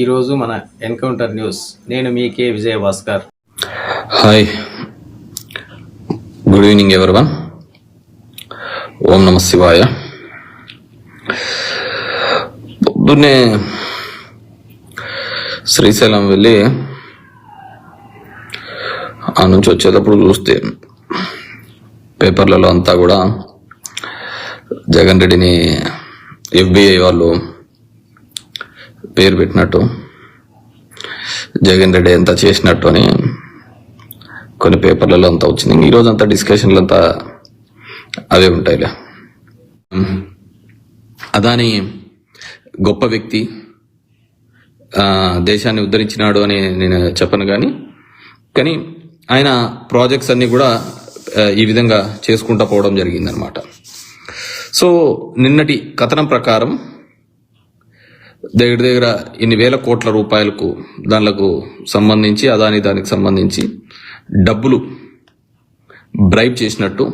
ఈరోజు మన encounter news. నేను మీ K. Vijaya Bhaskar hi. Good evening everyone. ఓం నమ శివాయ. పొద్దున్నే శ్రీశైలం వెళ్ళి ఆ నుంచి వచ్చేటప్పుడు చూస్తే పేపర్లలో అంతా కూడా జగన్ రెడ్డిని ఎఫ్బిఐ వాళ్ళు పేరు పెట్టినట్టు జగన్ రెడ్డి ఎంత చేసినట్టు అని కొన్ని పేపర్లలో అంతా వచ్చింది. ఈరోజు అంతా డిస్కషన్లు అంతా అవే ఉంటాయిలే. అదాని గొప్ప వ్యక్తి దేశాన్ని ఉద్ధరించినాడు అని నేను చెప్పను కానీ కానీ ఆయన ప్రాజెక్ట్స్ అన్నీ కూడా ఈ విధంగా చేసుకుంటా పోవడం జరిగిందనమాట సో నిన్నటి కథనం ప్రకారం దగ్గర దగ్గర ఇన్ని వేల కోట్ల రూపాయలకు దానిలకు సంబంధించి అదాని దానికి సంబంధించి డబ్బులు బ్రైబ్ చేసినట్టు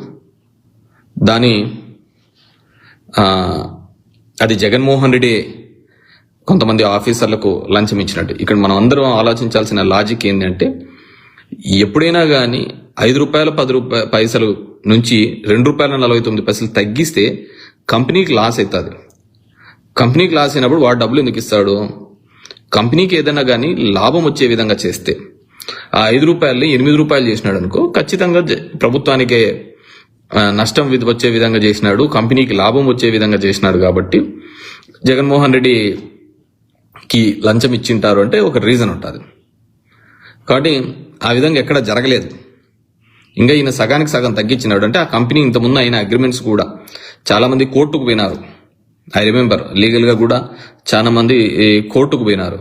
దాని అది జగన్మోహన్ రెడ్డి కొంతమంది ఆఫీసర్లకు లంచం ఇచ్చినట్టు. ఇక్కడ మనం అందరం ఆలోచించాల్సిన లాజిక్ ఏంటంటే ఎప్పుడైనా కానీ ఐదు రూపాయల పది రూపాయ పైసలు నుంచి రెండు రూపాయల నలభై తొమ్మిది పైసలు తగ్గిస్తే కంపెనీకి లాస్ అవుతుంది. కంపెనీకి లాస్ అయినప్పుడు వాడు డబ్బులు ఎందుకు ఇస్తాడు? కంపెనీకి ఏదైనా కానీ లాభం వచ్చే విధంగా చేస్తే ఆ ఐదు రూపాయలని ఎనిమిది రూపాయలు చేసినాడు అనుకో ఖచ్చితంగా ప్రభుత్వానికే నష్టం వచ్చే విధంగా చేసినాడు కంపెనీకి లాభం వచ్చే విధంగా చేసినాడు కాబట్టి జగన్మోహన్ రెడ్డికి లంచం ఇచ్చింటారు అంటే ఒక రీజన్ ఉంటుంది. కాబట్టి ఆ విధంగా ఎక్కడ జరగలేదు. ఇంకా ఈయన సగానికి సగం తగ్గించినాడు. అంటే ఆ కంపెనీ ఇంతకుముందు అయిన అగ్రిమెంట్స్ కూడా చాలామంది కోర్టుకు పోయినారు. ఐ రిమెంబర్ లీగల్గా కూడా చాలామంది ఈ, కోర్టుకు పోయినారు.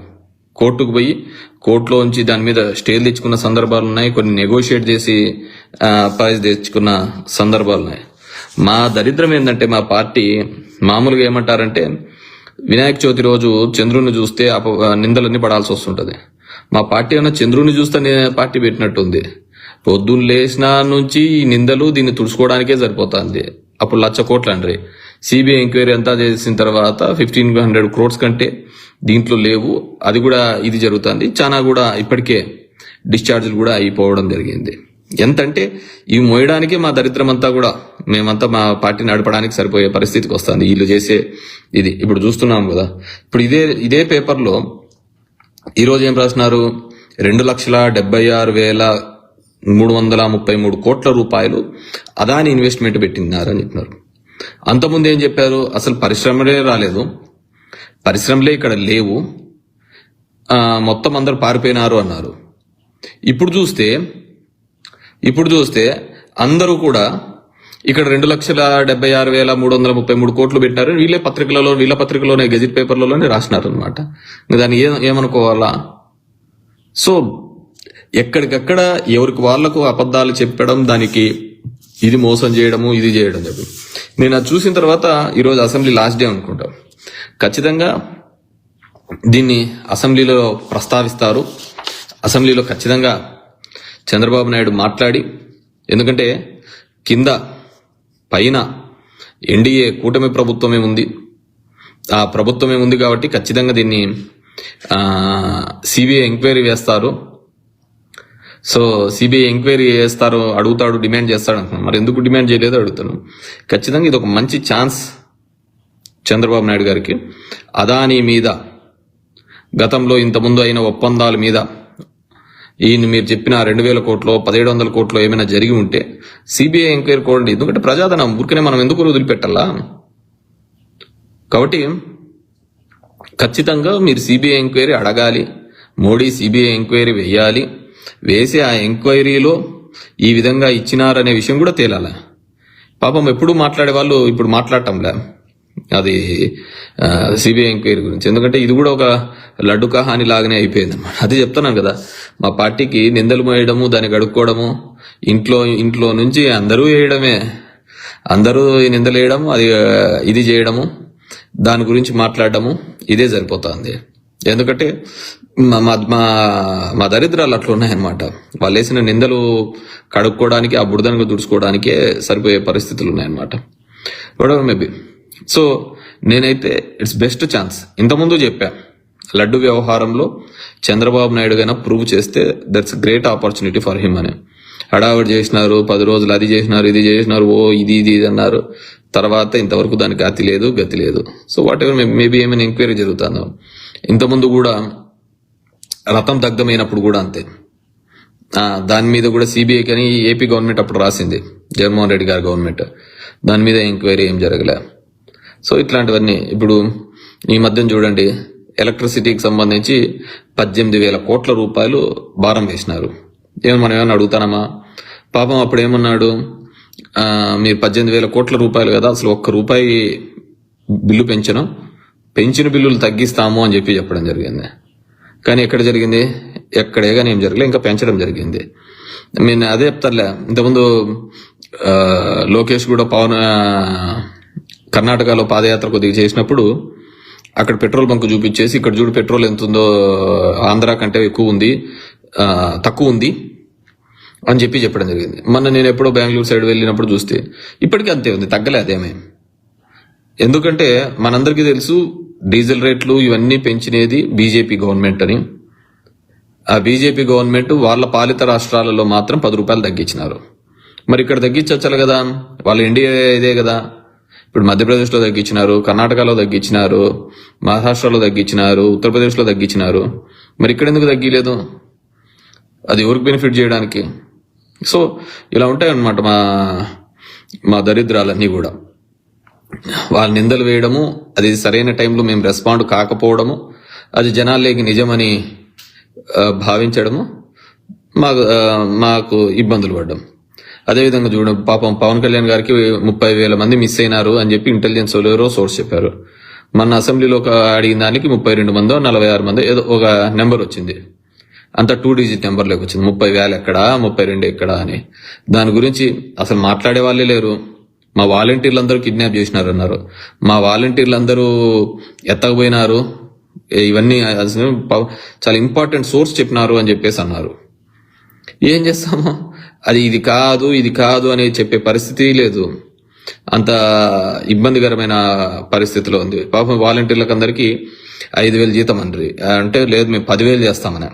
కోర్టుకు పోయి కోర్టులో ఉంచి దాని మీద స్టేలు తెచ్చుకున్న సందర్భాలు ఉన్నాయి. కొన్ని నెగోషియేట్ చేసి ప్రైజ్ తెచ్చుకున్న సందర్భాలు ఉన్నాయి. మా దరిద్రం ఏంటంటే మా పార్టీ మామూలుగా ఏమంటారంటే వినాయక చవితి రోజు చంద్రుని చూస్తే అప నిందలన్నీ పడాల్సి వస్తుంటుంది. మా పార్టీ అన్న చంద్రుని చూస్తే పార్టీ పెట్టినట్టుంది. పొద్దున్న లేచిన నుంచి ఈ నిందలు దీన్ని తుడుచుకోవడానికే సరిపోతుంది. అప్పుడు లచ్చ కోట్లు అండ్రి సిబిఐ ఎంక్వైరీ అంతా చేసిన తర్వాత ఫిఫ్టీన్ హండ్రెడ్ క్రోడ్స్ కంటే దీంట్లో లేవు. అది కూడా ఇది జరుగుతుంది. చాలా కూడా ఇప్పటికే డిశ్చార్జ్లు కూడా అయిపోవడం జరిగింది. ఎంతంటే ఇవి మోయడానికే మా దరిద్రం అంతా కూడా మేమంతా మా పార్టీ నడపడానికి సరిపోయే పరిస్థితికి వస్తుంది. వీళ్ళు చేసే ఇది. ఇప్పుడు చూస్తున్నాం కదా. ఇప్పుడు ఇదే ఇదే పేపర్లో ఈరోజు ఏం రాసినారు? రెండు లక్షల డెబ్బై ఆరు వేల మూడు వందల ముప్పై మూడు కోట్ల రూపాయలు అదాని ఇన్వెస్ట్మెంట్ పెట్టినారని అని చెప్పినారు. అంతకుముందు ఏం చెప్పారు? అసలు పరిశ్రమలే రాలేదు. పరిశ్రమలే ఇక్కడ లేవు. మొత్తం అందరు పారిపోయినారు అన్నారు. ఇప్పుడు చూస్తే ఇప్పుడు చూస్తే అందరూ కూడా ఇక్కడ రెండు లక్షల డెబ్బై ఆరు వేల మూడు వందల ముప్పై మూడు కోట్లు పెట్టారు. వీళ్ళే పత్రికలలో వీళ్ళ పత్రికలోనే గెజిట్ పేపర్లలోనే రాసినారు అనమాట దాన్ని ఏ ఏమనుకోవాలా? సో ఎక్కడికక్కడ ఎవరికి వాళ్ళకు అబద్ధాలు చెప్పడం దానికి ఇది మోసం చేయడము ఇది చేయడం చెప్పి. నేను అది చూసిన తర్వాత ఈరోజు అసెంబ్లీ లాస్ట్ డే అనుకుంటా. ఖచ్చితంగా దీన్ని అసెంబ్లీలో ప్రస్తావిస్తారు. అసెంబ్లీలో ఖచ్చితంగా చంద్రబాబు నాయుడు మాట్లాడి ఎందుకంటే కింద పైన ఎన్డీఏ కూటమి ప్రభుత్వమే ఉంది. ఆ ప్రభుత్వమే ఉంది కాబట్టి ఖచ్చితంగా దీన్ని సిబిఐ ఎంక్వైరీ వేస్తారు. సో సిబిఐ ఎంక్వైరీ చేస్తారు అడుగుతాడు డిమాండ్ చేస్తాడు అంటున్నాను. మరి ఎందుకు డిమాండ్ చేయలేదో అడుగుతాను. ఖచ్చితంగా ఇది ఒక మంచి ఛాన్స్ చంద్రబాబు నాయుడు గారికి. అదానీ మీద గతంలో ఇంతకుముందు అయిన ఒప్పందాల మీద ఈయన మీరు చెప్పిన రెండు వేల కోట్లో పదిహేడు వందల కోట్లో ఏమైనా జరిగి ఉంటే సిబిఐ ఎంక్వైరీ కోరండి. ఎందుకంటే ప్రజాధనం ఊరికనే మనం ఎందుకు వదిలిపెట్టాలా? కాబట్టి ఖచ్చితంగా మీరు సిబిఐ ఎంక్వైరీ అడగాలి మోడీ సిబిఐ ఎంక్వైరీ వేయాలి వేసి ఆ ఎంక్వైరీలో ఈ విధంగా ఇచ్చినారనే విషయం కూడా తేలాల. పాపం ఎప్పుడు మాట్లాడే వాళ్ళు ఇప్పుడు మాట్లాడటంలే. అది సిబిఐ ఎంక్వైరీ గురించి. ఎందుకంటే ఇది కూడా ఒక లడ్డు కహాని లాగానే అయిపోయింది అనమాట అది చెప్తున్నాను కదా. మా పార్టీకి నిందలు మోయడము దాన్ని గడుక్కోవడము ఇంట్లో ఇంట్లో నుంచి అందరూ వేయడమే. అందరూ నిందలు వేయడం అది ఇది చేయడము దాని గురించి మాట్లాడడము ఇదే సరిపోతుంది. ఎందుకంటే మా మా మా- మా దరిద్రాలు అట్లా ఉన్నాయన్నమాట. వాళ్ళు వేసిన నిందలు కడుక్కోవడానికి ఆ బురదను దుడుచుకోవడానికే సరిపోయే పరిస్థితులు ఉన్నాయన్నమాట. మేబీ సో నేనైతే ఇట్స్ బెస్ట్ ఛాన్స్ ఇంతకుముందు చెప్పా లడ్డు వ్యవహారంలో చంద్రబాబు నాయుడు గైనా ప్రూవ్ చేస్తే that's great opportunity for him అని. హడావిడి చేసినారు పది రోజులు అది చేసినారు ఇది చేసినారు ఓ ఇది ఇది ఇది అన్నారు. తర్వాత ఇంతవరకు దానికి గతి లేదు గతి లేదు. సో వాట్ ఎవర్ మేబీ ఏమైనా ఎంక్వైరీ జరుగుతుందో. ఇంతకుముందు కూడా రథం దగ్ధమైనప్పుడు కూడా అంతే. దాని మీద కూడా సిబిఐ కానీ ఏపీ గవర్నమెంట్ అప్పుడు రాసింది. జగన్మోహన్ రెడ్డి గారి గవర్నమెంట్. దాని మీద ఎంక్వైరీ ఏం జరగలే. సో ఇట్లాంటివన్నీ ఇప్పుడు ఈ మధ్యన చూడండి ఎలక్ట్రిసిటీకి సంబంధించి పద్దెనిమిది వేల కోట్ల రూపాయలు భారం వేసినారు. ఏమో మనం ఏమైనా అడుగుతానమ్మా? పాపం అప్పుడు ఏమన్నాడు? మీరు పద్దెనిమిది వేల కోట్ల రూపాయలు కదా అసలు ఒక్క రూపాయి బిల్లు పెంచను. పెంచిన బిల్లులు తగ్గిస్తాము అని చెప్పి చెప్పడం జరిగింది. కానీ ఎక్కడ జరిగింది? ఎక్కడే కానీ ఏం జరగలేదు ఇంకా పెంచడం జరిగింది. నేను అదే చెప్తారులే ఇంతకుముందు లోకేష్ కూడా పవన్ కర్ణాటకలో పాదయాత్ర కొద్దిగా చేసినప్పుడు అక్కడ పెట్రోల్ బంక్ చూపించేసి ఇక్కడ చూడు పెట్రోల్ ఎంత ఉందో ఆంధ్ర కంటే ఎక్కువ ఉంది తక్కువ ఉంది అని చెప్పి చెప్పడం జరిగింది. మొన్న నేను ఎప్పుడో బెంగళూరు సైడ్ వెళ్ళినప్పుడు చూస్తే ఇప్పటికీ అంతే ఉంది తగ్గలే అదేమే. ఎందుకంటే మనందరికీ తెలుసు డీజిల్ రేట్లు ఇవన్నీ పెంచినది బీజేపీ గవర్నమెంట్ అని. ఆ బీజేపీ గవర్నమెంట్ వాళ్ళ పాలిత రాష్ట్రాలలో మాత్రం పది రూపాయలు తగ్గించినారు. మరి ఇక్కడ తగ్గించచ్చాలి కదా. వాళ్ళ ఇండియా ఇదే కదా. ఇప్పుడు మధ్యప్రదేశ్లో తగ్గించినారు కర్ణాటకలో తగ్గించినారు మహారాష్ట్రలో తగ్గించినారు ఉత్తరప్రదేశ్లో తగ్గించినారు. మరి ఇక్కడ ఎందుకు తగ్గిలేదు? అది ఎవరికి బెనిఫిట్ చేయడానికి? సో ఇలా ఉంటాయన్నమాట మా మా దరిద్రాలన్నీ కూడా. వాళ్ళ నిందలు వేయడము అది సరైన టైంలో మేము రెస్పాండ్ కాకపోవడము అది జనాల్లోకి నిజమని భావించడము మాకు మాకు ఇబ్బందులు పడ్డం. అదేవిధంగా చూడ పాపం పవన్ కళ్యాణ్ గారికి ముప్పై వేల మంది మిస్ అయినారు అని చెప్పి ఇంటెలిజెన్స్ ఎవరో సోర్స్ చెప్పారు. మన అసెంబ్లీలో ఒక అడిగిన దానికి ముప్పై రెండు మందో నలభై ఆరు మందో ఏదో ఒక నెంబర్ వచ్చింది. అంత టూ డిజిట్ నెంబర్లోకి వచ్చింది. ముప్పై వేలు ఎక్కడా ముప్పై రెండు ఎక్కడా అని. దాని గురించి అసలు మాట్లాడే వాళ్ళే లేరు. మా వాలంటీర్లు అందరూ కిడ్నాప్ చేసినారు అన్నారు మా వాలంటీర్లు అందరూ ఎత్తకపోయినారు ఇవన్నీ అసలు చాలా ఇంపార్టెంట్ సోర్స్ చెప్పినారు అని చెప్పేసి అన్నారు. ఏం చేస్తాము? అది ఇది కాదు ఇది కాదు అని చెప్పే పరిస్థితి లేదు. అంత ఇబ్బందికరమైన పరిస్థితిలో ఉంది. పాపం వాలంటీర్లకు అందరికీ ఐదు వేలు జీతం అండ్రి. అంటే లేదు మేము పదివేలు చేస్తామని.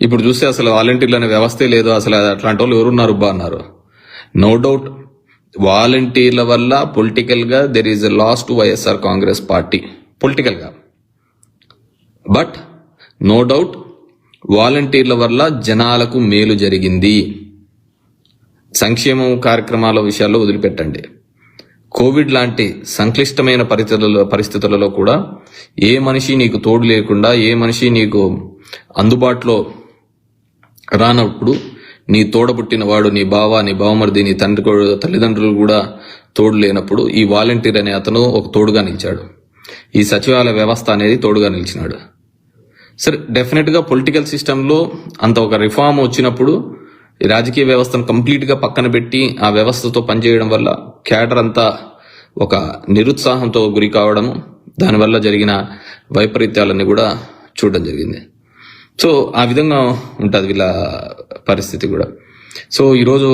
ఇప్పుడు చూస్తే అసలు వాలంటీర్లు అనే వ్యవస్థే లేదు. అసలు అట్లాంటి వాళ్ళు ఎవరున్నారు బా అన్నారు. నో డౌట్ వాలంటీర్ల వల్ల పొలిటికల్గా there is a loss to YSR Congress party పొలిటికల్గా. బట్ నో డౌట్ వాలంటీర్ల వల్ల జనాలకు మేలు జరిగింది. సంక్షేమం కార్యక్రమాల విషయాల్లో వదిలిపెట్టండి. కోవిడ్ లాంటి సంక్లిష్టమైన పరిస్థితులలో పరిస్థితులలో కూడా ఏ మనిషి నీకు తోడు లేకుండా ఏ మనిషి నీకు అందుబాటులో రానప్పుడు నీ తోడబుట్టిన వాడు నీ బావ నీ బావమరిది నీ తండ్రి తల్లిదండ్రులు కూడా తోడు లేనప్పుడు ఈ వాలంటీర్ అనే అతను ఒక తోడుగా నిలిచాడు. ఈ సచివాలయ వ్యవస్థ అనేది తోడుగా నిలిచినాడు. సరే డెఫినెట్గా పొలిటికల్ సిస్టంలో అంత ఒక రిఫార్మ్ వచ్చినప్పుడు రాజకీయ వ్యవస్థను కంప్లీట్గా పక్కన పెట్టి ఆ వ్యవస్థతో పనిచేయడం వల్ల క్యాడర్ అంతా ఒక నిరుత్సాహంతో గురి కావడము దానివల్ల జరిగిన వైపరీత్యాలన్నీ కూడా చూడడం జరిగింది. సో ఆ విధంగా ఉంటుంది వీళ్ళ పరిస్థితి కూడా. సో ఈరోజు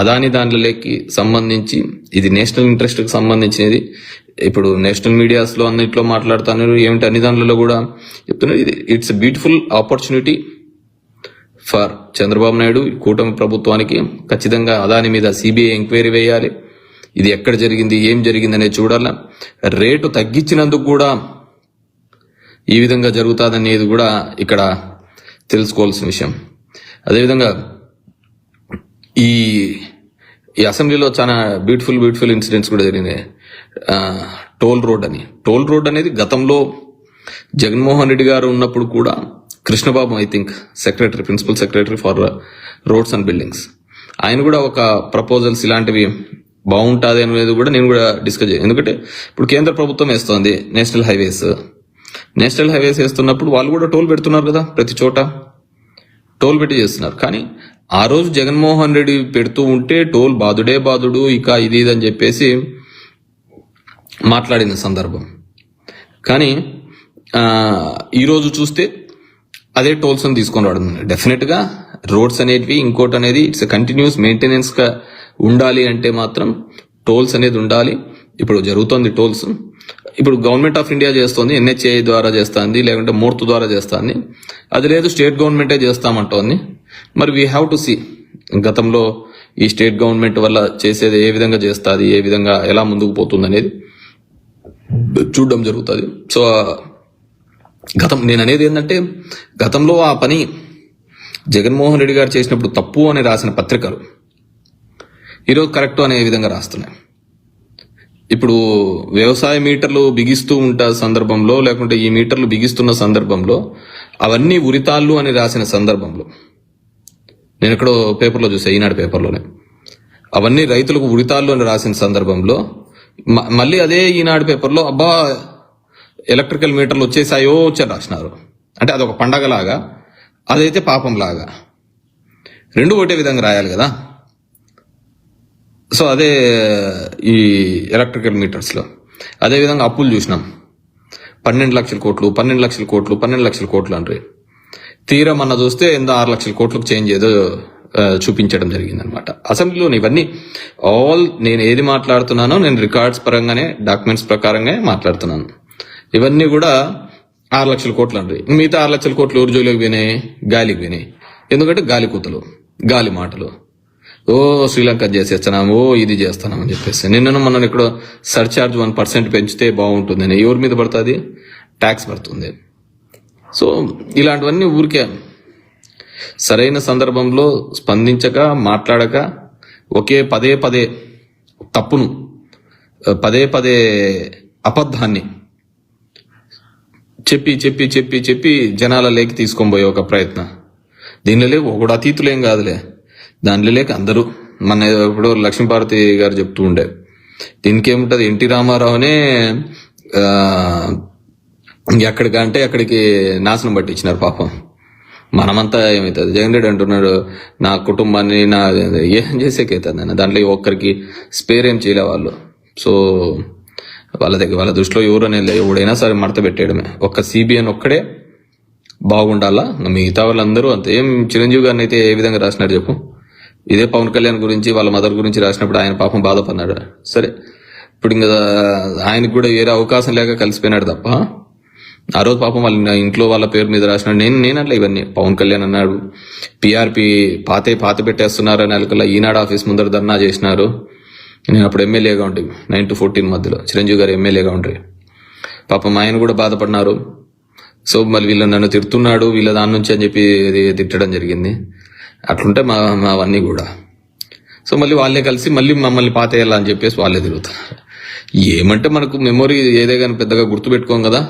అదాని దానిలోకి సంబంధించి ఇది నేషనల్ ఇంట్రెస్ట్కి సంబంధించినది. ఇప్పుడు నేషనల్ మీడియాస్లో అన్నిట్లో మాట్లాడుతున్నారు. ఏమిటి అన్ని దానిలో కూడా చెప్తున్నారు. ఇది it's beautiful opportunity for Chandrababu Naidu కూటమి ప్రభుత్వానికి ఖచ్చితంగా అదాని మీద సిబిఐ ఎంక్వైరీ వేయాలి. ఇది ఎక్కడ జరిగింది ఏం జరిగింది అనేది చూడాల. రేటు తగ్గించినందుకు కూడా ఈ విధంగా జరుగుతుందనేది కూడా ఇక్కడ తెలుసుకోవాల్సిన విషయం. అదేవిధంగా ఈ ఈ అసెంబ్లీలో చాలా బ్యూటిఫుల్ బ్యూటిఫుల్ ఇన్సిడెంట్స్ కూడా జరిగినాయి. టోల్ రోడ్ అని. టోల్ రోడ్ అనేది గతంలో జగన్మోహన్ రెడ్డి గారు ఉన్నప్పుడు కూడా Krishnababu I think secretary principal secretary for roads and buildings. ఆయన కూడా ఒక ప్రపోజల్స్ ఇలాంటివి బాగుంటుంది అనేది కూడా నేను కూడా డిస్కస్ చేయను ఎందుకంటే ఇప్పుడు కేంద్ర ప్రభుత్వం వేస్తోంది నేషనల్ హైవేస్. నేషనల్ హైవేస్ వేస్తున్నప్పుడు వాళ్ళు కూడా టోల్ పెడుతున్నారు కదా ప్రతి చోట. టోల్ పెట్టి చేస్తున్నారు. కానీ ఆ రోజు జగన్మోహన్ రెడ్డి పెడుతూ ఉంటే టోల్ బాదుడే బాదుడు ఇక ఇది ఇది అని చెప్పేసి మాట్లాడిన సందర్భం. కానీ ఈరోజు చూస్తే అదే టోల్స్ అని తీసుకొని రావడం. డెఫినెట్గా రోడ్స్ అనేటివి ఇంకోటి అనేది ఇట్స్ కంటిన్యూస్ మెయింటెనెన్స్గా ఉండాలి అంటే మాత్రం టోల్స్ అనేది ఉండాలి. ఇప్పుడు జరుగుతోంది టోల్స్. ఇప్పుడు గవర్నమెంట్ ఆఫ్ ఇండియా చేస్తుంది ఎన్హెచ్ఏ ద్వారా చేస్తుంది లేకుంటే మూర్తు ద్వారా చేస్తుంది. అది లేదు స్టేట్ గవర్నమెంటే చేస్తామంటోంది. మరి వీ హ్యావ్ టు సీ గతంలో ఈ స్టేట్ గవర్నమెంట్ వల్ల చేసేది ఏ విధంగా చేస్తుంది ఏ విధంగా ఎలా ముందుకు పోతుంది అనేది చూడడం జరుగుతుంది. సో గతం నేను అనేది ఏంటంటే గతంలో ఆ పని జగన్మోహన్ రెడ్డి గారు చేసినప్పుడు తప్పు అని రాసిన పత్రికలు ఈరోజు కరెక్ట్ అనే విధంగా రాస్తున్నాయి. ఇప్పుడు వ్యవసాయ మీటర్లు బిగిస్తూ ఉంటా సందర్భంలో లేకుంటే ఈ మీటర్లు బిగిస్తున్న సందర్భంలో అవన్నీ ఉరితాళ్ళు అని రాసిన సందర్భంలో. నేను ఎక్కడో పేపర్లో చూసా ఈనాడు పేపర్లోనే. అవన్నీ రైతులకు ఉరితాళ్ళు అని రాసిన సందర్భంలో మ- మళ్ళీ అదే ఈనాడు పేపర్లో అబ్బా ఎలక్ట్రికల్ మీటర్లు వచ్చేసాయో వచ్చని రాసినారు. అంటే అదొక పండగలాగా అదైతే పాపంలాగా. రెండు ఒకటే విధంగా రాయాలి కదా. సో అదే ఈ ఎలక్ట్రికల్ మీటర్స్లో అదేవిధంగా అప్పులు చూసినాం. పన్నెండు లక్షల కోట్లు పన్నెండు లక్షల కోట్లు పన్నెండు లక్షల కోట్లు అంటారు తీరం అన్న చూస్తే ఎంత ఆరు లక్షల కోట్లకు చేంజ్ ఏదో చూపించడం జరిగిందనమాట. అసెంబ్లీలో ఇవన్నీ ఆల్ నేను ఏది మాట్లాడుతున్నానో నేను రికార్డ్స్ పరంగానే డాక్యుమెంట్స్ ప్రకారంగా మాట్లాడుతున్నాను. ఇవన్నీ కూడా ఆరు లక్షల కోట్లు అండి మిగతా ఆరు లక్షల కోట్లు ఎవరు జోలికి పోయినాయి? గాలికి పోయినాయి. ఎందుకంటే గాలి కూతలు గాలి మాటలు. ఓ శ్రీలంక చేసేస్తున్నాం ఓ ఇది చేస్తున్నాం అని చెప్పేసి. నిన్న మనం ఇక్కడ సర్ఛార్జ్ వన్ పర్సెంట్ పెంచితే బాగుంటుందని ఎవరి మీద పడుతుంది? ట్యాక్స్ పడుతుంది. సో ఇలాంటివన్నీ ఊరికే. సరైన సందర్భంలో స్పందించక మాట్లాడక ఒకే పదే పదే తప్పును పదే పదే అబద్ధాన్ని చెప్పి చెప్పి చెప్పి చెప్పి జనాల లేకి తీసుకొని పోయే ఒక ప్రయత్నం. దీనిలో ఒక ఒకడు అతీతులేం కాదులే. దాంట్లో లేక అందరూ మన ఇప్పుడు లక్ష్మీపార్వతి గారు చెప్తూ ఉండే. దీనికి ఏముంటుంది ఎన్టీ రామారావునే ఎక్కడికంటే అక్కడికి నాశనం పట్టించినారు పాపం. మనమంతా ఏమవుతుంది జగన్ రెడ్డి అంటున్నాడు నా కుటుంబాన్ని నా ఏం చేసేకైతుంది అన్న దాంట్లో ఒక్కరికి స్పేర్ ఏం చేయలే వాళ్ళు. సో వాళ్ళ దగ్గర వాళ్ళ దృష్టిలో ఎవరనే ఎవడైనా సరే మడత పెట్టేయడమే. ఒక్క సిబిఎన్ ఒక్కడే బాగుండాలా? మిగతా వాళ్ళందరూ అంతే. ఏం చిరంజీవి గారిని అయితే ఏ విధంగా రాసినారు చెప్పు? ఇదే పవన్ కళ్యాణ్ గురించి వాళ్ళ మదర్ గురించి రాసినప్పుడు ఆయన పాపం బాధపడినాడు సరే ఇప్పుడు ఇంకా ఆయనకు కూడా వేరే అవకాశం లేక కలిసిపోయినాడు తప్ప ఆ రోజు పాపం వాళ్ళ ఇంట్లో వాళ్ళ పేరు మీద రాసినాడు నేను నేనట్లే ఇవన్నీ. పవన్ కళ్యాణ్ అన్నాడు పిఆర్పి పాతే పాత పెట్టేస్తున్నారు అని అలకల్లా ఈనాడు ఆఫీస్ ముందర ధర్నా చేసినారు. నేను అప్పుడు ఎమ్మెల్యేగా ఉంటే నైన్ టు ఫోర్టీన్ మధ్యలో చిరంజీవి గారు ఎమ్మెల్యేగా ఉంటారు పాపం ఆయన కూడా బాధపడినారు. సో మళ్ళీ వీళ్ళు నన్ను తిడుతున్నాడు వీళ్ళ దాని నుంచి అని చెప్పి తిట్టడం జరిగింది. అట్లుంటే మా మావన్నీ కూడా. సో మళ్ళీ వాళ్ళే కలిసి మళ్ళీ మమ్మల్ని పాతేయాలా అని చెప్పేసి వాళ్ళే తిరుగుతారు ఏమంటే మనకు మెమొరీ ఏదే కానీ పెద్దగా గుర్తుపెట్టుకోం కదా.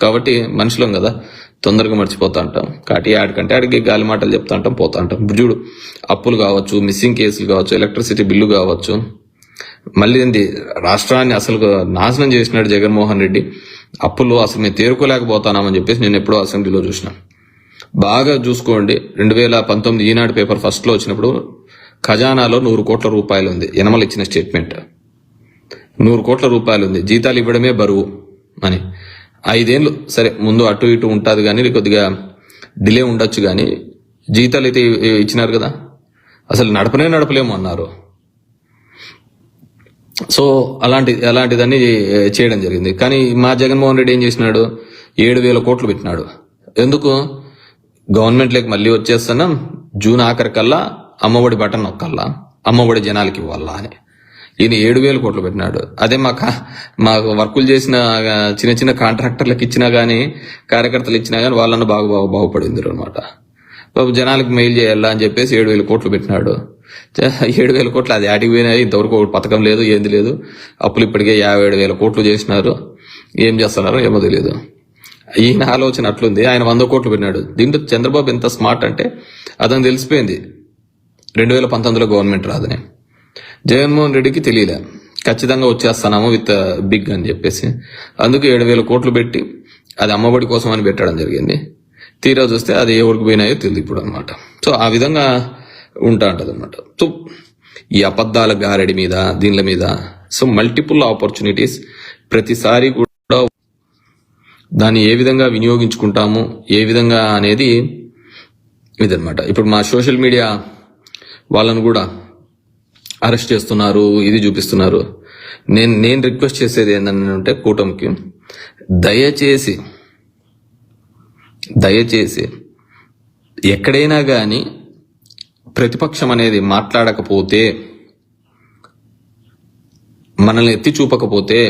కాబట్టి మనుషులం కదా. తొందరగా మర్చిపోతా ఉంటాం. కాటి ఆడికంటే ఆడికి గాలి మాటలు చెప్తా ఉంటాం పోతా ఉంటాం. చూడు అప్పులు కావచ్చు మిస్సింగ్ కేసులు కావచ్చు ఎలక్ట్రిసిటీ బిల్లు కావచ్చు. మళ్ళీ ఏంది రాష్ట్రాన్ని అసలు నాశనం చేసినాడు జగన్మోహన్ రెడ్డి. అప్పులు అసలు మేము తేరుకోలేకపోతానామని చెప్పేసి నేను ఎప్పుడో అసెంబ్లీలో చూసిన. బాగా చూసుకోండి. రెండు వేల పంతొమ్మిది ఈనాడు పేపర్ ఫస్ట్లో వచ్చినప్పుడు ఖజానాలో నూరు కోట్ల రూపాయలు ఉంది యనమల ఇచ్చిన స్టేట్మెంట్. నూరు కోట్ల రూపాయలు ఉంది జీతాలు ఇవ్వడమే బరువు అని. ఐదేళ్ళు సరే ముందు అటు ఇటు ఉంటుంది కానీ కొద్దిగా డిలే ఉండొచ్చు కానీ జీతాలు అయితే ఇచ్చినారు కదా. అసలు నడపనే నడపలేము అన్నారు. సో అలాంటి అలాంటిదన్నీ చేయడం జరిగింది. కానీ మా జగన్మోహన్ రెడ్డి ఏం చేసినాడు? ఏడు వేల కోట్లు పెట్టినాడు. ఎందుకు? గవర్నమెంట్లోకి మళ్ళీ వచ్చేస్తున్నాం జూన్ ఆఖరికల్లా అమ్మఒడి బటన్ ఒక్కల్లా అమ్మఒడి జనాలకి ఇవ్వాలా అని. ఈయన ఏడు వేలు కోట్లు పెట్టినాడు. అదే మా మా వర్కులు చేసిన చిన్న చిన్న కాంట్రాక్టర్లకు ఇచ్చినా కానీ కార్యకర్తలు ఇచ్చినా కానీ వాళ్ళను బాగా బాగా బాగుపడింది అనమాట బాబు జనాలకు మెయిల్ చేయాలా అని చెప్పేసి ఏడు వేల కోట్లు పెట్టినాడు. ఏడు వేల కోట్లు అది ఆటికి పోయినాయి ఇంతవరకు ఒక పథకం లేదు ఏంది లేదు. అప్పులు ఇప్పటికే యాభై ఏడు వేల కోట్లు చేసినారు. ఏం చేస్తున్నారో ఏమో తెలియదు. ఈయన ఆలోచన అట్లుంది. ఆయన వంద కోట్లు పెట్టినాడు దీంట్లో చంద్రబాబు ఎంత స్మార్ట్ అంటే అతను తెలిసిపోయింది. రెండు వేల పంతొమ్మిదిలో గవర్నమెంట్ రాదని. జగన్మోహన్ రెడ్డికి తెలియలే. ఖచ్చితంగా వచ్చేస్తున్నాము విత్ బిగ్ అని చెప్పేసి. అందుకు ఏడు వేల కోట్లు పెట్టి అది అమ్మఒడి కోసం అని పెట్టడం జరిగింది. తీరా చూస్తే అది ఏ ఊరికి పోయినాయో తెలియదు ఇప్పుడు అనమాట సో ఆ విధంగా ఉంటా ఉంటుంది అనమాట సో ఈ అబద్ధాల గారడి మీద దీనిల మీద సో మల్టిపుల్ ఆపర్చునిటీస్ ప్రతిసారి కూడా దాన్ని ఏ విధంగా వినియోగించుకుంటాము ఏ విధంగా అనేది ఇదనమాట ఇప్పుడు మా సోషల్ మీడియా వాళ్ళను కూడా అరెస్ట్ చేస్తున్నారు ఇది చూపిస్తున్నారు. నేను నేను రిక్వెస్ట్ చేసేది ఏంటంటే కూటమికి దయచేసి దయచేసి ఎక్కడైనా కానీ ప్రతిపక్షం అనేది మాట్లాడకపోతే మనల్ని ఎత్తి చూపకపోతే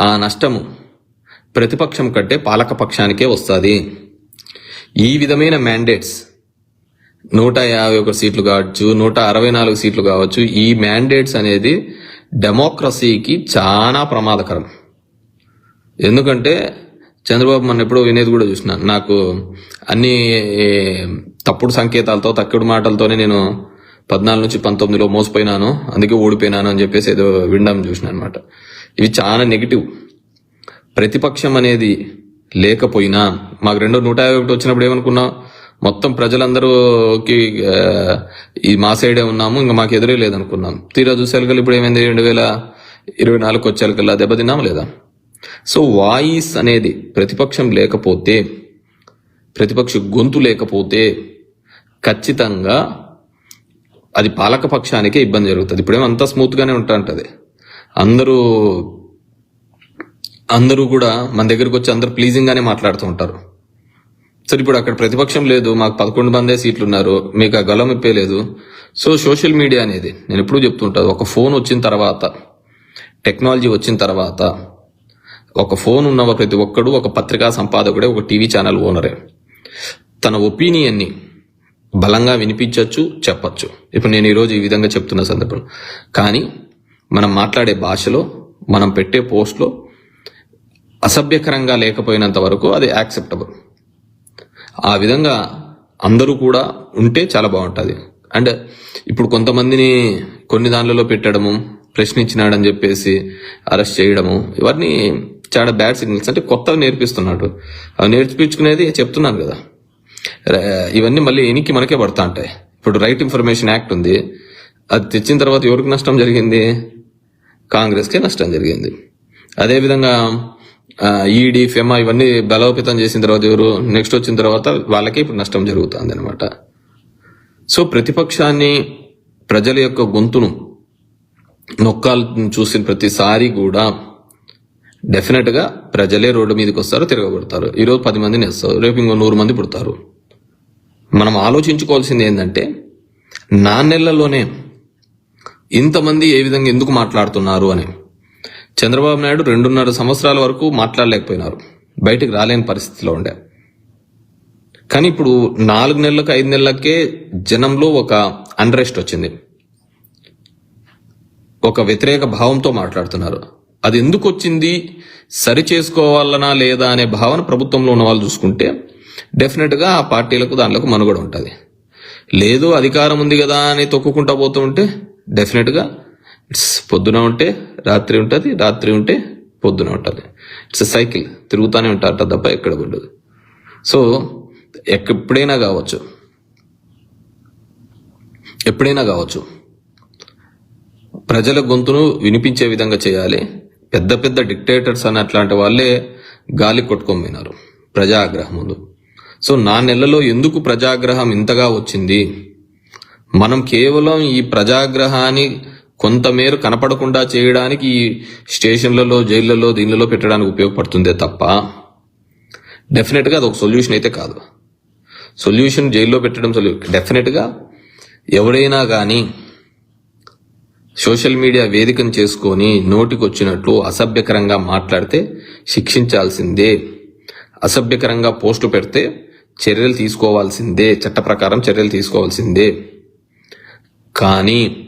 ఆ నష్టము ప్రతిపక్షం కంటే పాలక పక్షానికే వస్తుంది. ఈ విధమైన మ్యాండేట్స్ నూట యాభై ఒక సీట్లు కావచ్చు నూట అరవై నాలుగు సీట్లు కావచ్చు ఈ మ్యాండేట్స్ అనేది డెమోక్రసీకి చాలా ప్రమాదకరం. ఎందుకంటే చంద్రబాబు మన ఎప్పుడో వినేది కూడా చూసిన నాకు అన్ని తప్పుడు సంకేతాలతో తక్కుడు మాటలతోనే నేను పద్నాలుగు నుంచి పంతొమ్మిదిలో మోసపోయినాను అందుకే ఓడిపోయినాను అని చెప్పేసి ఏదో వినడం చూసిన అనమాట ఇవి చాలా నెగిటివ్ ప్రతిపక్షం అనేది లేకపోయినా మాకు రెండు నూట యాభై ఒకటి వచ్చినప్పుడు ఏమనుకున్నాం మొత్తం ప్రజలందరూకి ఈ మా సైడే ఉన్నాము ఇంకా మాకు ఎదురే లేదనుకున్నాం. తీరా చూసేకల్లా ఇప్పుడు ఏమైంది? రెండు వేల ఇరవై నాలుగు వచ్చేకల్లా దెబ్బతిన్నాము లేదా? సో వాయిస్ అనేది ప్రతిపక్షం లేకపోతే ప్రతిపక్ష గొంతు లేకపోతే ఖచ్చితంగా అది పాలక పక్షానికే ఇబ్బంది జరుగుతుంది. ఇప్పుడేమో అంతా స్మూత్ గానే ఉంటా ఉంటది అందరూ అందరూ కూడా మన దగ్గరకు వచ్చి అందరూ ప్లీజింగ్గానే మాట్లాడుతూ ఉంటారు. సరే ఇప్పుడు అక్కడ ప్రతిపక్షం లేదు మాకు పదకొండు మందే సీట్లు ఉన్నారు మీకు ఆ గలం ఇప్పే లేదు. సో సోషల్ మీడియా అనేది నేను ఎప్పుడూ చెప్తుంటాను ఒక ఫోన్ వచ్చిన తర్వాత టెక్నాలజీ వచ్చిన తర్వాత ఒక ఫోన్ ఉన్న ప్రతి ఒక్కడు ఒక పత్రికా సంపాదకుడే ఒక టీవీ ఛానల్ ఓనరే. తన ఒపీనియన్ని బలంగా వినిపించవచ్చు చెప్పచ్చు. ఇప్పుడు నేను ఈరోజు ఈ విధంగా చెప్తున్న సందర్భం. కానీ మనం మాట్లాడే భాషలో మనం పెట్టే పోస్ట్లో అసభ్యకరంగా లేకపోయినంత వరకు అది యాక్సెప్టబుల్ ఆ విధంగా అందరూ కూడా ఉంటే చాలా బాగుంటుంది. అండ్ ఇప్పుడు కొంతమందిని కొన్ని దానిలలో పెట్టడము ప్రశ్నించినాడని చెప్పేసి అరెస్ట్ చేయడము ఇవన్నీ చాలా బ్యాడ్ సిగ్నల్స్ అంటే కొత్తగా నేర్పిస్తున్నాడు. అవి నేర్పించుకునేది చెప్తున్నాను కదా. ఇవన్నీ మళ్ళీ ఎనికి మనకే పడతా ఉంటాయి ఇప్పుడు రైట్ ఇన్ఫర్మేషన్ యాక్ట్ ఉంది. అది తెచ్చిన తర్వాత ఎవరికి నష్టం జరిగింది? కాంగ్రెస్కే నష్టం జరిగింది. అదేవిధంగా ఈడీ ఫెమా ఇవన్నీ బలోపేతం చేసిన తర్వాత ఎవరు నెక్స్ట్ వచ్చిన తర్వాత వాళ్ళకే ఇప్పుడు నష్టం జరుగుతుంది అనమాట సో ప్రతిపక్షాన్ని ప్రజల యొక్క గొంతును నొక్కాలు చూసిన ప్రతిసారి కూడా డెఫినెట్గా ప్రజలే రోడ్డు మీదకి వస్తారు తిరగబడతారు. ఈరోజు పది మందిని వేస్తారు రేపు ఇంకో నూరు మంది పుడతారు. మనం ఆలోచించుకోవాల్సింది ఏంటంటే నా నెలలోనే ఇంతమంది ఏ విధంగా ఎందుకు మాట్లాడుతున్నారు అని. చంద్రబాబు నాయుడు రెండున్నర సంవత్సరాల వరకు మాట్లాడలేకపోయినారు. బయటికి రాలేని పరిస్థితిలో ఉండే. కానీ ఇప్పుడు నాలుగు నెలలకు ఐదు నెలలకే జనంలో ఒక అండ్రెస్ట్ వచ్చింది. ఒక వ్యతిరేక భావంతో మాట్లాడుతున్నారు. అది ఎందుకు వచ్చింది? సరి చేసుకోవాలనా లేదా అనే భావన ప్రభుత్వంలో ఉన్న వాళ్ళు చూసుకుంటే డెఫినెట్గా ఆ పార్టీలకు దానిలోకి మనుగడ ఉంటుంది. లేదు అధికారం ఉంది కదా అని తొక్కుకుంటా పోతూ ఉంటే డెఫినెట్గా ఇట్స్ పొద్దున ఉంటే రాత్రి ఉంటుంది రాత్రి ఉంటే పొద్దున ఉంటుంది. ఇట్స్ సైకిల్ తిరుగుతూనే ఉంటారట తప్ప ఎక్కడ ఉండదు సో ఎప్పుడైనా కావచ్చు. ఎప్పుడైనా కావచ్చు. ప్రజల గొంతును వినిపించే విధంగా చేయాలి. పెద్ద పెద్ద డిక్టేటర్స్ అని అట్లాంటి వాళ్ళే గాలి కొట్టుకొని పోయినారు. ప్రజాగ్రహం ముందు. సో నా నెలలో ఎందుకు ప్రజాగ్రహం ఇంతగా వచ్చింది? మనం కేవలం ఈ ప్రజాగ్రహాన్ని కొంతమేర కనపడకుండా చేయడానికి ఈ స్టేషన్లలో జైళ్ళలో దీనిలో పెట్టడానికి ఉపయోగపడుతుందే తప్ప డెఫినెట్గా అది ఒక సొల్యూషన్ అయితే కాదు. సొల్యూషన్ జైల్లో పెట్టడం సొల్యూషన్ డెఫినెట్గా ఎవరైనా కానీ సోషల్ మీడియా వేదికను చేసుకొని నోటికొచ్చినట్లు అసభ్యకరంగా మాట్లాడితే శిక్షించాల్సిందే. అసభ్యకరంగా పోస్టు పెడితే చర్యలు తీసుకోవాల్సిందే. చట్ట ప్రకారం చర్యలు తీసుకోవాల్సిందే. కానీ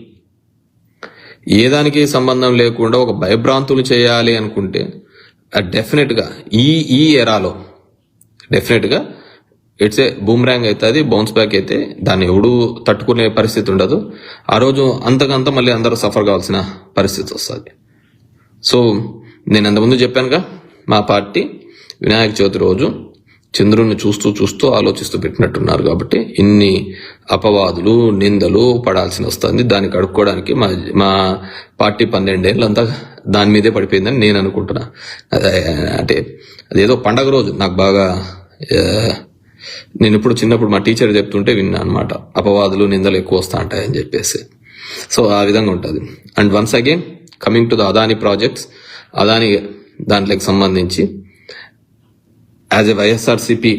ఏ దానికి సంబంధం లేకుండా ఒక భయభ్రాంతులు చేయాలి అనుకుంటే డెఫినెట్గా ఈ ఈ ఎరాలో డెఫినెట్గా ఇట్స్ ఏ బూమ్రాంగ్ అవుతుంది బౌన్స్ బ్యాక్ అయితే దాన్ని ఎవడు తట్టుకునే పరిస్థితి ఉండదు. ఆ రోజు అంతకంత మళ్ళీ అందరూ సఫర్ కావాల్సిన పరిస్థితి వస్తుంది. సో నేను అంతకుముందు చెప్పానుగా మా పార్టీ వినాయక చవితి రోజు చంద్రుడిని చూస్తూ చూస్తూ ఆలోచిస్తూ పెట్టినట్టున్నారు కాబట్టి ఇన్ని అపవాదులు నిందలు పడాల్సి వస్తుంది. దాన్ని కడుక్కోవడానికి మా మా పార్టీ పన్నెండేళ్ళు అంతా దాని మీదే పడిపోయిందని నేను అనుకుంటున్నా. అదే, అంటే అదేదో పండగ రోజు నాకు బాగా నేను ఇప్పుడు చిన్నప్పుడు మా టీచర్ చెప్తుంటే విన్నా అనమాట అపవాదులు నిందలు ఎక్కువ వస్తా ఉంటాయని చెప్పేసి. సో ఆ విధంగా ఉంటుంది. And once again coming to the Adani projects. Adani దాంట్లోకి సంబంధించి యాజ్ ఎ వైఎస్ఆర్సిపి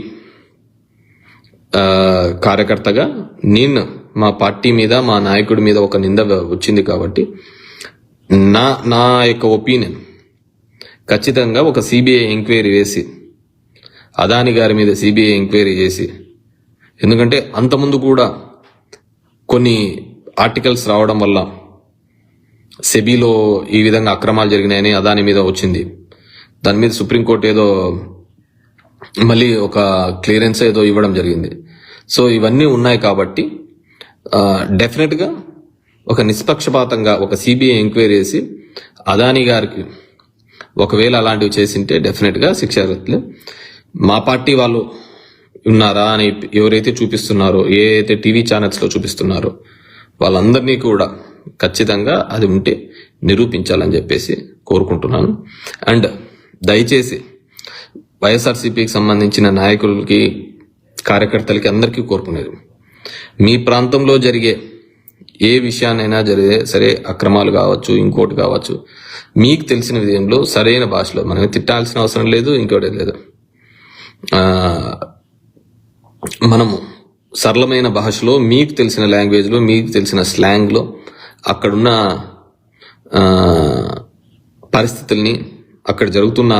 కార్యకర్తగా నేను మా పార్టీ మీద మా నాయకుడి మీద ఒక నింద వచ్చింది కాబట్టి నా నా యొక్క ఒపీనియన్ ఖచ్చితంగా ఒక సిబిఐ ఎంక్వైరీ వేసి అదాని గారి మీద సిబిఐ ఎంక్వైరీ చేసి ఎందుకంటే అంతకుముందు కూడా కొన్ని ఆర్టికల్స్ రావడం వల్ల సెబీలో ఈ విధంగా అక్రమాలు జరిగినాయని అదాని మీద వచ్చింది. దాని మీద సుప్రీంకోర్టు ఏదో మళ్ళీ ఒక క్లియరెన్స్ ఏదో ఇవ్వడం జరిగింది. సో ఇవన్నీ ఉన్నాయి కాబట్టి డెఫినెట్గా ఒక నిష్పక్షపాతంగా ఒక సిబిఐ ఎంక్వైరీ చేసి అదాని గారికి ఒకవేళ అలాంటివి చేసింటే డెఫినెట్గా గా మా పార్టీ వాళ్ళు ఉన్నారా అని ఎవరైతే చూపిస్తున్నారో ఏ అయితే టీవీ ఛానల్స్లో చూపిస్తున్నారో వాళ్ళందరినీ కూడా ఖచ్చితంగా అది ఉంటే నిరూపించాలని చెప్పేసి కోరుకుంటున్నాను. అండ్ దయచేసి వైఎస్ఆర్సీపీకి సంబంధించిన నాయకులకి కార్యకర్తలకి అందరికీ కోరుకునేది. మీ ప్రాంతంలో జరిగే ఏ విషయానైనా జరిగే సరే అక్రమాలు కావచ్చు ఇంకోటి కావచ్చు మీకు తెలిసిన విధంలో సరైన భాషలో మనం తిట్టాల్సిన అవసరం లేదు ఇంకోటి లేదు. మనము సరళమైన భాషలో మీకు తెలిసిన లాంగ్వేజ్లో మీకు తెలిసిన స్లాంగ్లో అక్కడున్న పరిస్థితుల్ని అక్కడ జరుగుతున్న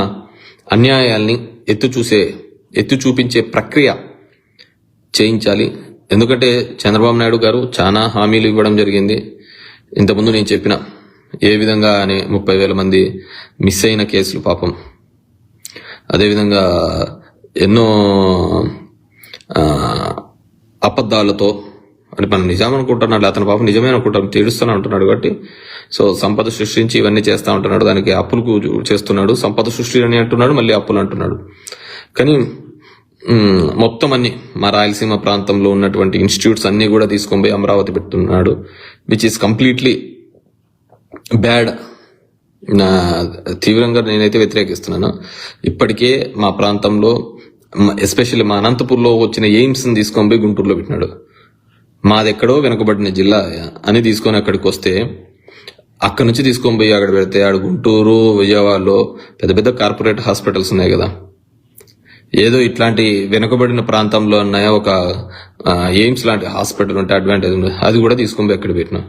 అన్యాయాల్ని ఎత్తు చూసే ఎత్తు చూపించే ప్రక్రియ చేయించాలి. ఎందుకంటే చంద్రబాబు నాయుడు గారు చాలా హామీలు ఇవ్వడం జరిగింది. ఇంతకుముందు నేను చెప్పిన ఏ విధంగా అని ముప్పై వేల మంది మిస్ అయిన కేసులు పాపం. అదేవిధంగా ఎన్నో అబద్ధాలతో అంటే మనం నిజం అనుకుంటున్నాడు. అతను పాపం నిజమే అనుకుంటాం తీడుస్తూనే ఉంటున్నాడు కాబట్టి సో సంపద సృష్టించి ఇవన్నీ చేస్తా ఉంటున్నాడు. దానికి అప్పులు చేస్తున్నాడు. సంపద సృష్టి అని అంటున్నాడు మళ్ళీ అప్పులు అంటున్నాడు. కానీ మొత్తం అన్ని మా రాయలసీమ ప్రాంతంలో ఉన్నటువంటి ఇన్స్టిట్యూట్స్ అన్ని కూడా తీసుకొని పోయి అమరావతి పెడుతున్నాడు విచ్ ఇస్ కంప్లీట్లీ బ్యాడ్ నా తీవ్రంగా నేనైతే వ్యతిరేకిస్తున్నాను. ఇప్పటికే మా ప్రాంతంలో ఎస్పెషల్లీ మా అనంతపూర్లో వచ్చిన ఎయిమ్స్ని తీసుకొని పోయి గుంటూరులో పెట్టినాడు. మాది ఎక్కడో వెనుకబడిన జిల్లా అని తీసుకొని అక్కడికి వస్తే అక్కడ నుంచి తీసుకొని పోయి అక్కడ పెడితే ఆడ గుంటూరు విజయవాడలో పెద్ద పెద్ద కార్పొరేట్ హాస్పిటల్స్ ఉన్నాయి కదా. ఏదో ఇట్లాంటి వెనుకబడిన ప్రాంతంలో ఉన్న ఒక ఎయిమ్స్ లాంటి హాస్పిటల్ ఉంటే అడ్వాంటేజ్ ఉంది. అది కూడా తీసుకొని పోయి ఎక్కడ పెట్టినా.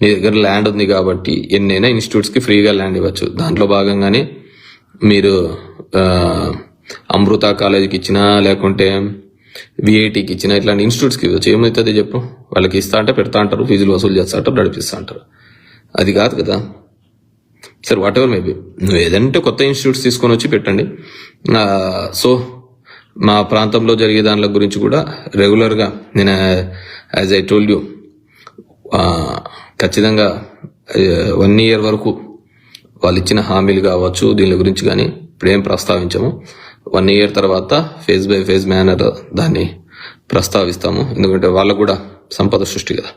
నీ దగ్గర ల్యాండ్ ఉంది కాబట్టి ఎన్నైనా ఇన్స్టిట్యూట్స్కి ఫ్రీగా ల్యాండ్ ఇవ్వచ్చు. దాంట్లో భాగంగానే మీరు అమృత కాలేజీకి ఇచ్చినా లేకుంటే విఐటికి ఇచ్చినా ఇట్లాంటి ఇన్స్టిట్యూట్స్కి ఇవ్వచ్చు. ఏమవుతుంది చెప్పు? వాళ్ళకి ఇస్తా అంటే పెడతా అంటారు ఫీజులు వసూలు చేస్తా అంటారు నడిపిస్తా అంటారు. అది కాదు కదా. సరే వాట్ ఎవర్ మేబీ నువ్వు ఏదంటే కొత్త ఇన్స్టిట్యూట్స్ తీసుకొని వచ్చి పెట్టండి. సో మా ప్రాంతంలో జరిగే దానిల గురించి కూడా రెగ్యులర్గా నేను యాజ్ ఐ టోల్డ్ యూ ఖచ్చితంగా వన్ ఇయర్ వరకు వాళ్ళు ఇచ్చిన హామీలు కావచ్చు దీని గురించి కానీ ఇప్పుడేం ప్రస్తావించాము. వన్ ఇయర్ తర్వాత ఫేజ్ బై ఫేజ్ మేనర్ దాన్ని ప్రస్తావిస్తాము. ఎందుకంటే వాళ్ళకు కూడా సంపద సృష్టి కదా.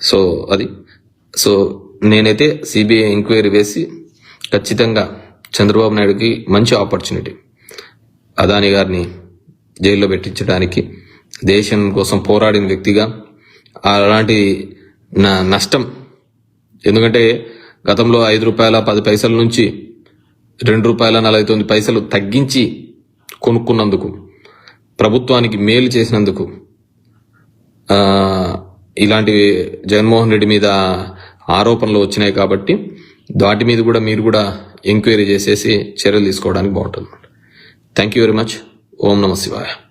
సో అది. సో నేనైతే సిబిఐ ఎంక్వైరీ వేసి ఖచ్చితంగా చంద్రబాబు నాయుడుకి మంచి ఆపర్చునిటీ అదాని గారిని జైల్లో పెట్టించడానికి దేశం కోసం పోరాడిన వ్యక్తిగా అలాంటి నా నష్టం ఎందుకంటే గతంలో ఐదు రూపాయల పది పైసల నుంచి రెండు రూపాయల నలభై తొమ్మిది పైసలు తగ్గించి కొనుక్కున్నందుకు ప్రభుత్వానికి మేలు చేసినందుకు ఇలాంటి జగన్మోహన్ రెడ్డి మీద ఆరోపణలు వచ్చినాయి కాబట్టి వాటి మీద కూడా మీరు కూడా ఎంక్వైరీ చేసేసి చర్యలు తీసుకోవడానికి బాగుంటుంది థ్యాంక్ యూ వెరీ మచ్ ఓం నమ శివాయ.